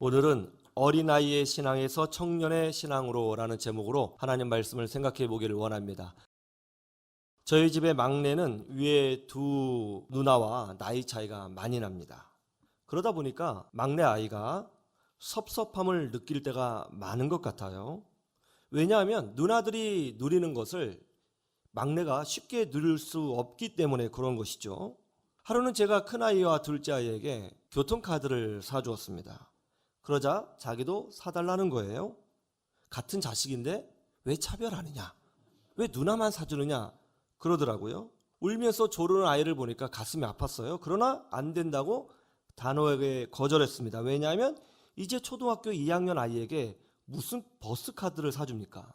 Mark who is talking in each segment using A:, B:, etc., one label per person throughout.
A: 오늘은 어린아이의 신앙에서 청년의 신앙으로 라는 제목으로 하나님 말씀을 생각해 보기를 원합니다. 저희 집의 막내는 위에 두 누나와 나이 차이가 많이 납니다. 그러다 보니까 막내 아이가 섭섭함을 느낄 때가 많은 것 같아요. 왜냐하면 누나들이 누리는 것을 막내가 쉽게 누릴 수 없기 때문에 그런 것이죠. 하루는 제가 큰아이와 둘째 아이에게 교통카드를 사주었습니다. 그러자 자기도 사달라는 거예요. 같은 자식인데 왜 차별하느냐? 왜 누나만 사주느냐? 그러더라고요. 울면서 조르는 아이를 보니까 가슴이 아팠어요. 그러나 안 된다고 단호하게 거절했습니다. 왜냐하면 이제 초등학교 2학년 아이에게 무슨 버스 카드를 사줍니까?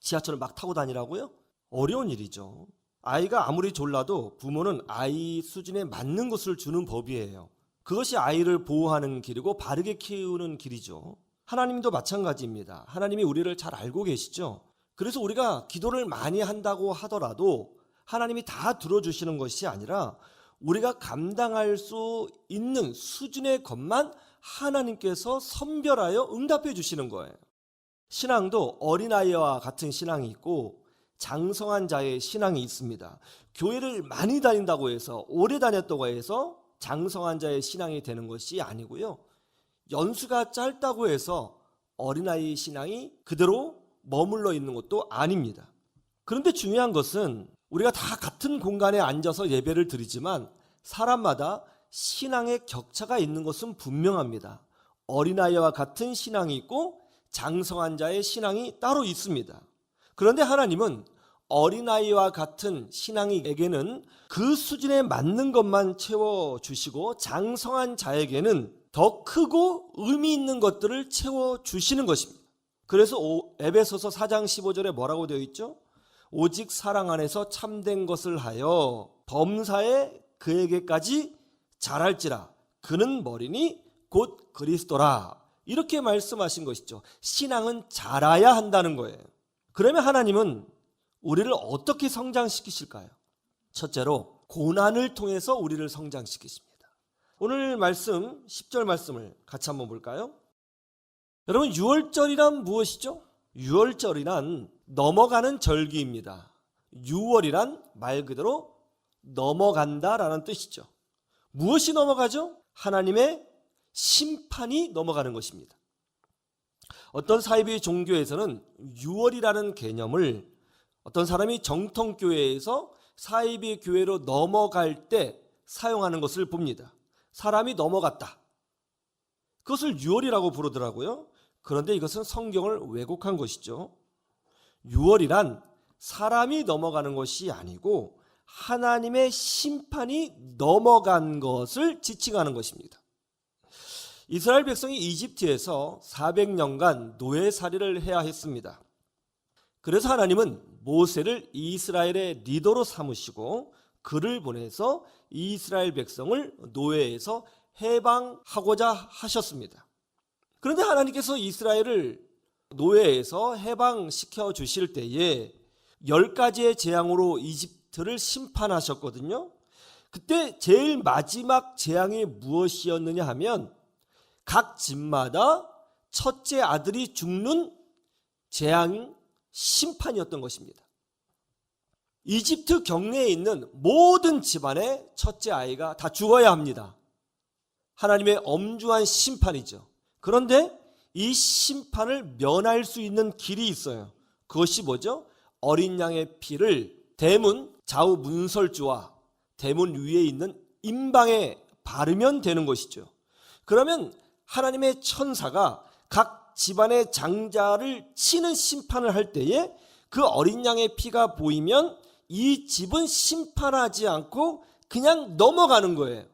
A: 지하철을 막 타고 다니라고요? 어려운 일이죠. 아이가 아무리 졸라도 부모는 아이 수준에 맞는 것을 주는 법이에요. 그것이 아이를 보호하는 길이고 바르게 키우는 길이죠. 하나님도 마찬가지입니다. 하나님이 우리를 잘 알고 계시죠. 그래서 우리가 기도를 많이 한다고 하더라도 하나님이 다 들어주시는 것이 아니라 우리가 감당할 수 있는 수준의 것만 하나님께서 선별하여 응답해 주시는 거예요. 신앙도 어린아이와 같은 신앙이 있고 장성한 자의 신앙이 있습니다. 교회를 많이 다닌다고 해서 오래 다녔다고 해서 장성한 자의 신앙이 되는 것이 아니고요. 연수가 짧다고 해서 어린아이 신앙이 그대로 머물러 있는 것도 아닙니다. 그런데 중요한 것은 우리가 다 같은 공간에 앉아서 예배를 드리지만 사람마다 신앙의 격차가 있는 것은 분명합니다. 어린아이와 같은 신앙이 있고 장성한 자의 신앙이 따로 있습니다. 그런데 하나님은 어린아이와 같은 신앙이에게는 그 수준에 맞는 것만 채워주시고 장성한 자에게는 더 크고 의미 있는 것들을 채워주시는 것입니다. 그래서 오- 에베소서 4장 15절에 뭐라고 되어 있죠? 오직 사랑 안에서 참된 것을 하여 범사에 그에게까지 잘할지라 그는 머리니 곧 그리스도라 이렇게 말씀하신 것이죠. 신앙은 자라야 한다는 거예요. 그러면 하나님은 우리를 어떻게 성장시키실까요? 첫째로 고난을 통해서 우리를 성장시키십니다. 오늘 말씀 10절 말씀을 같이 한번 볼까요? 여러분 6월절이란 무엇이죠? 6월절이란 넘어가는 절기입니다. 6월이란 말 그대로 넘어간다라는 뜻이죠. 무엇이 넘어가죠? 하나님의 심판이 넘어가는 것입니다. 어떤 사이비 종교에서는 6월이라는 개념을 어떤 사람이 정통교회에서 사이비 교회로 넘어갈 때 사용하는 것을 봅니다. 사람이 넘어갔다. 그것을 6월이라고 부르더라고요. 그런데 이것은 성경을 왜곡한 것이죠. 6월이란 사람이 넘어가는 것이 아니고 하나님의 심판이 넘어간 것을 지칭하는 것입니다. 이스라엘 백성이 이집트에서 400년간 노예살이를 해야 했습니다. 그래서 하나님은 모세를 이스라엘의 리더로 삼으시고 그를 보내서 이스라엘 백성을 노예에서 해방하고자 하셨습니다. 그런데 하나님께서 이스라엘을 노예에서 해방시켜 주실 때에 열 가지의 재앙으로 이집트를 심판하셨거든요. 그때 제일 마지막 재앙이 무엇이었느냐 하면 각 집마다 첫째 아들이 죽는 재앙 심판이었던 것입니다. 이집트 경내에 있는 모든 집안의 첫째 아이가 다 죽어야 합니다. 하나님의 엄중한 심판이죠. 그런데 이 심판을 면할 수 있는 길이 있어요. 그것이 뭐죠? 어린 양의 피를 대문 좌우 문설주와 대문 위에 있는 임방에 바르면 되는 것이죠. 그러면 하나님의 천사가 각 집안의 장자를 치는 심판을 할 때에 그 어린 양의 피가 보이면 이 집은 심판하지 않고 그냥 넘어가는 거예요.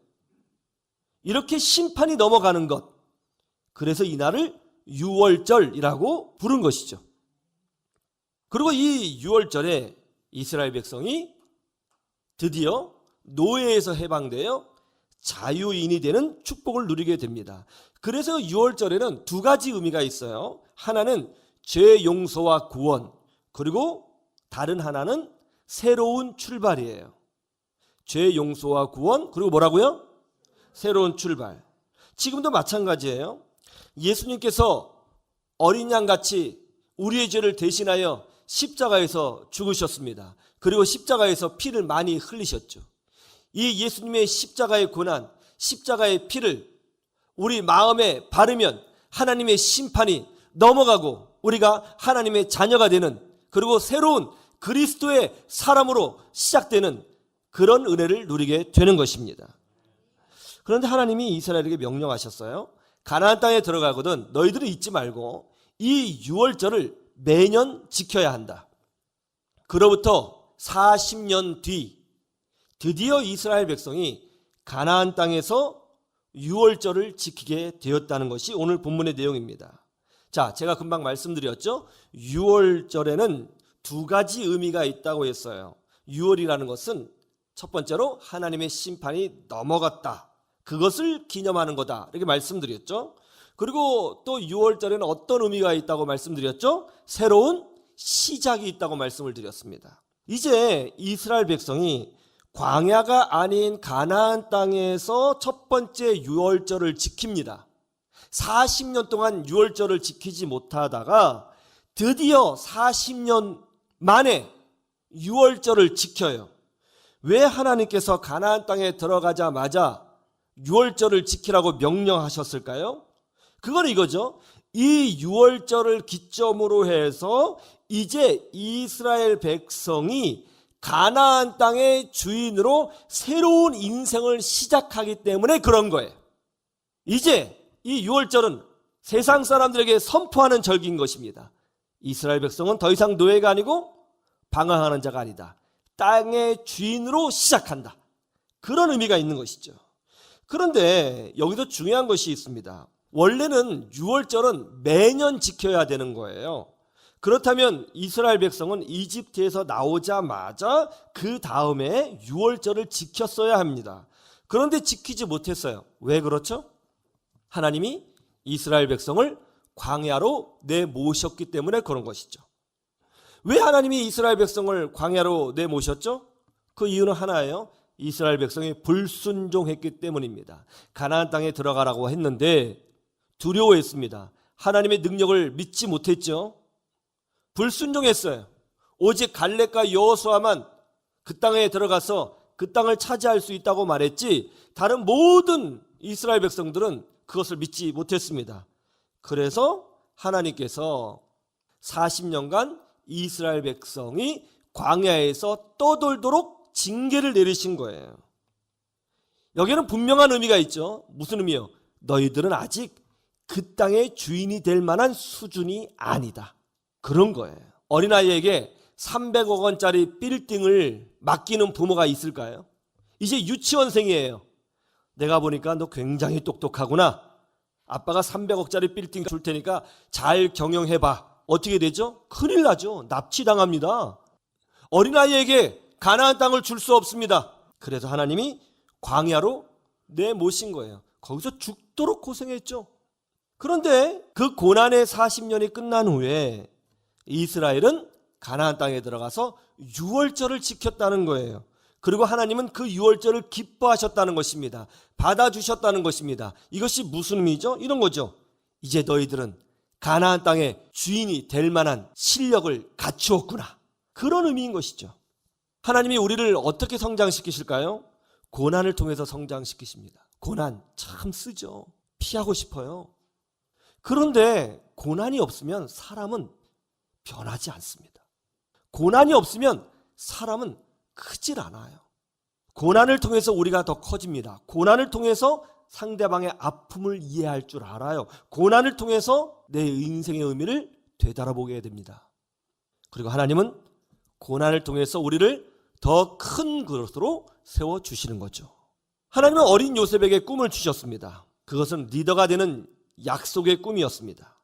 A: 이렇게 심판이 넘어가는 것. 그래서 이날을 6월절이라고 부른 것이죠. 그리고 이 6월절에 이스라엘 백성이 드디어 노예에서 해방되어 자유인이 되는 축복을 누리게 됩니다. 그래서 6월절에는 두 가지 의미가 있어요. 하나는 죄 용서와 구원, 그리고 다른 하나는 새로운 출발이에요. 죄 용서와 구원, 그리고 뭐라고요? 새로운 출발. 지금도 마찬가지예요. 예수님께서 어린 양 같이 우리의 죄를 대신하여 십자가에서 죽으셨습니다. 그리고 십자가에서 피를 많이 흘리셨죠. 이 예수님의 십자가의 고난, 십자가의 피를 우리 마음에 바르면 하나님의 심판이 넘어가고 우리가 하나님의 자녀가 되는 그리고 새로운 그리스도의 사람으로 시작되는 그런 은혜를 누리게 되는 것입니다. 그런데 하나님이 이스라엘에게 명령하셨어요. 가나안 땅에 들어가거든 너희들은 잊지 말고 이 유월절을 매년 지켜야 한다. 그로부터 40년 뒤 드디어 이스라엘 백성이 가나안 땅에서 유월절을 지키게 되었다는 것이 오늘 본문의 내용입니다. 자, 제가 금방 말씀드렸죠. 유월절에는 두 가지 의미가 있다고 했어요. 유월이라는 것은 첫 번째로 하나님의 심판이 넘어갔다. 그것을 기념하는 거다. 이렇게 말씀드렸죠. 그리고 또 6월절에는 어떤 의미가 있다고 말씀드렸죠? 새로운 시작이 있다고 말씀을 드렸습니다. 이제 이스라엘 백성이 광야가 아닌 가나안 땅에서 첫 번째 6월절을 지킵니다. 40년 동안 6월절을 지키지 못하다가 드디어 40년 만에 6월절을 지켜요. 왜 하나님께서 가나안 땅에 들어가자마자 6월절을 지키라고 명령하셨을까요? 그건 이거죠. 이 6월절을 기점으로 해서 이제 이스라엘 백성이 가나안 땅의 주인으로 새로운 인생을 시작하기 때문에 그런 거예요. 이제 이 6월절은 세상 사람들에게 선포하는 절기인 것입니다. 이스라엘 백성은 더 이상 노예가 아니고 방황하는 자가 아니다. 땅의 주인으로 시작한다. 그런 의미가 있는 것이죠. 그런데 여기도 중요한 것이 있습니다. 원래는 6월절은 매년 지켜야 되는 거예요. 그렇다면 이스라엘 백성은 이집트에서 나오자마자 그 다음에 6월절을 지켰어야 합니다. 그런데 지키지 못했어요. 왜 그렇죠? 하나님이 이스라엘 백성을 광야로 내모셨기 때문에 그런 것이죠. 왜 하나님이 이스라엘 백성을 광야로 내모셨죠? 그 이유는 하나예요. 이스라엘 백성이 불순종했기 때문입니다. 가나안 땅에 들어가라고 했는데 두려워했습니다. 하나님의 능력을 믿지 못했죠. 불순종했어요. 오직 갈렙과 여호수아만 그 땅에 들어가서 그 땅을 차지할 수 있다고 말했지 다른 모든 이스라엘 백성들은 그것을 믿지 못했습니다. 그래서 하나님께서 40년간 이스라엘 백성이 광야에서 떠돌도록 징계를 내리신 거예요. 여기는 분명한 의미가 있죠. 무슨 의미요? 너희들은 아직 그 땅의 주인이 될 만한 수준이 아니다. 그런 거예요. 어린아이에게 300억 원짜리 빌딩을 맡기는 부모가 있을까요? 이제 유치원생이에요. 내가 보니까 너 굉장히 똑똑하구나. 아빠가 300억짜리 빌딩 줄 테니까 잘 경영해봐. 어떻게 되죠? 큰일 나죠. 납치당합니다. 어린아이에게 가나안 땅을 줄 수 없습니다. 그래서 하나님이 광야로 내모신 거예요. 거기서 죽도록 고생했죠. 그런데 그 고난의 40년이 끝난 후에 이스라엘은 가나안 땅에 들어가서 유월절을 지켰다는 거예요. 그리고 하나님은 그 유월절을 기뻐하셨다는 것입니다. 받아주셨다는 것입니다. 이것이 무슨 의미죠? 이런 거죠. 이제 너희들은 가나안 땅의 주인이 될 만한 실력을 갖추었구나. 그런 의미인 것이죠. 하나님이 우리를 어떻게 성장시키실까요? 고난을 통해서 성장시키십니다. 고난 참 쓰죠. 피하고 싶어요. 그런데 고난이 없으면 사람은 변하지 않습니다. 고난이 없으면 사람은 크질 않아요. 고난을 통해서 우리가 더 커집니다. 고난을 통해서 상대방의 아픔을 이해할 줄 알아요. 고난을 통해서 내 인생의 의미를 되돌아보게 됩니다. 그리고 하나님은 고난을 통해서 우리를 더 큰 그릇으로 세워 주시는 거죠. 하나님은 어린 요셉에게 꿈을 주셨습니다. 그것은 리더가 되는 약속의 꿈이었습니다.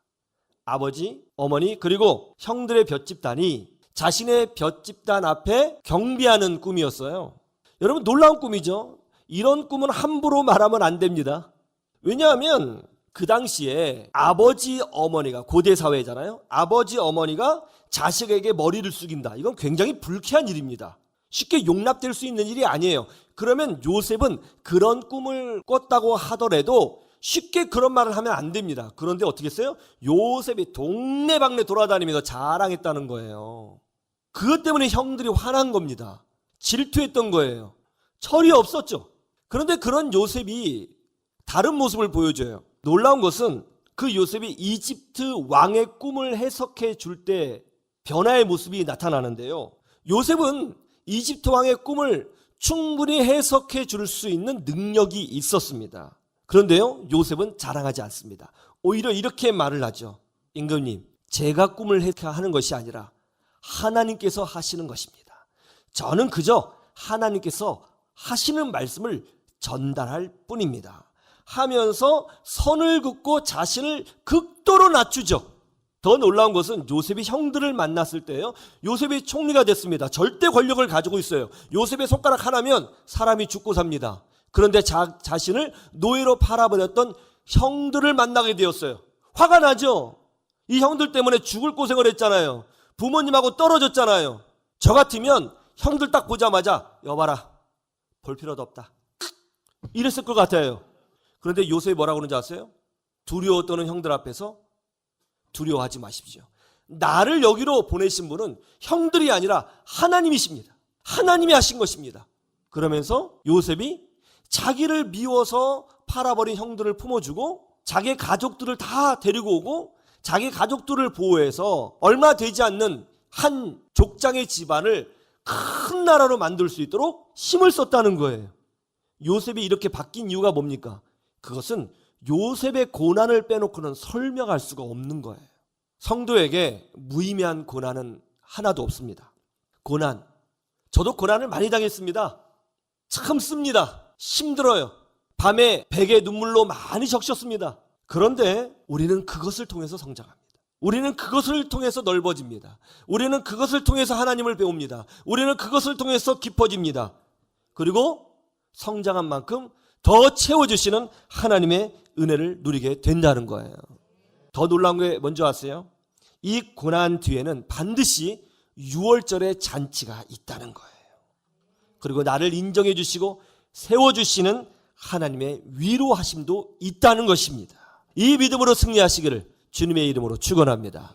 A: 아버지, 어머니, 그리고 형들의 볕집단이 자신의 볕집단 앞에 경비하는 꿈이었어요. 여러분 놀라운 꿈이죠. 이런 꿈은 함부로 말하면 안 됩니다. 왜냐하면 그 당시에 아버지 어머니가 고대 사회잖아요. 아버지 어머니가 자식에게 머리를 숙인다. 이건 굉장히 불쾌한 일입니다. 쉽게 용납될 수 있는 일이 아니에요. 그러면 요셉은 그런 꿈을 꿨다고 하더라도 쉽게 그런 말을 하면 안 됩니다. 그런데 어떻게 했어요? 요셉이 동네방네 돌아다니면서 자랑했다는 거예요. 그것 때문에 형들이 화난 겁니다. 질투했던 거예요. 철이 없었죠. 그런데 그런 요셉이 다른 모습을 보여줘요. 놀라운 것은 그 요셉이 이집트 왕의 꿈을 해석해 줄 때 변화의 모습이 나타나는데요. 요셉은 이집트 왕의 꿈을 충분히 해석해 줄 수 있는 능력이 있었습니다. 그런데요, 요셉은 자랑하지 않습니다. 오히려 이렇게 말을 하죠. 임금님, 제가 꿈을 해석하는 것이 아니라 하나님께서 하시는 것입니다. 저는 그저 하나님께서 하시는 말씀을 전달할 뿐입니다. 하면서 선을 긋고 자신을 극도로 낮추죠. 더 놀라운 것은 요셉이 형들을 만났을 때요. 요셉이 총리가 됐습니다. 절대 권력을 가지고 있어요. 요셉의 손가락 하나면 사람이 죽고 삽니다. 그런데 자, 자신을 노예로 팔아버렸던 형들을 만나게 되었어요. 화가 나죠? 이 형들 때문에 죽을 고생을 했잖아요. 부모님하고 떨어졌잖아요. 저 같으면 형들 딱 보자마자 여봐라. 볼 필요도 없다. 이랬을 것 같아요. 그런데 요셉이 뭐라고 그러는지 아세요? 두려워 떠는 형들 앞에서 두려워하지 마십시오. 나를 여기로 보내신 분은 형들이 아니라 하나님이십니다. 하나님이 하신 것입니다. 그러면서 요셉이 자기를 미워서 팔아버린 형들을 품어주고 자기 가족들을 다 데리고 오고 자기 가족들을 보호해서 얼마 되지 않는 한 족장의 집안을 큰 나라로 만들 수 있도록 힘을 썼다는 거예요. 요셉이 이렇게 바뀐 이유가 뭡니까? 그것은 요셉의 고난을 빼놓고는 설명할 수가 없는 거예요. 성도에게 무의미한 고난은 하나도 없습니다. 고난. 저도 고난을 많이 당했습니다. 참 씁니다. 힘들어요. 밤에 베개 눈물로 많이 적셨습니다. 그런데 우리는 그것을 통해서 성장합니다. 우리는 그것을 통해서 넓어집니다. 우리는 그것을 통해서 하나님을 배웁니다. 우리는 그것을 통해서 깊어집니다. 그리고 성장한 만큼 더 채워주시는 하나님의 은혜를 누리게 된다는 거예요. 더 놀라운 게 뭔지 아세요? 이 고난 뒤에는 반드시 6월절의 잔치가 있다는 거예요. 그리고 나를 인정해 주시고 세워 주시는 하나님의 위로하심도 있다는 것입니다. 이 믿음으로 승리하시기를 주님의 이름으로 축원합니다.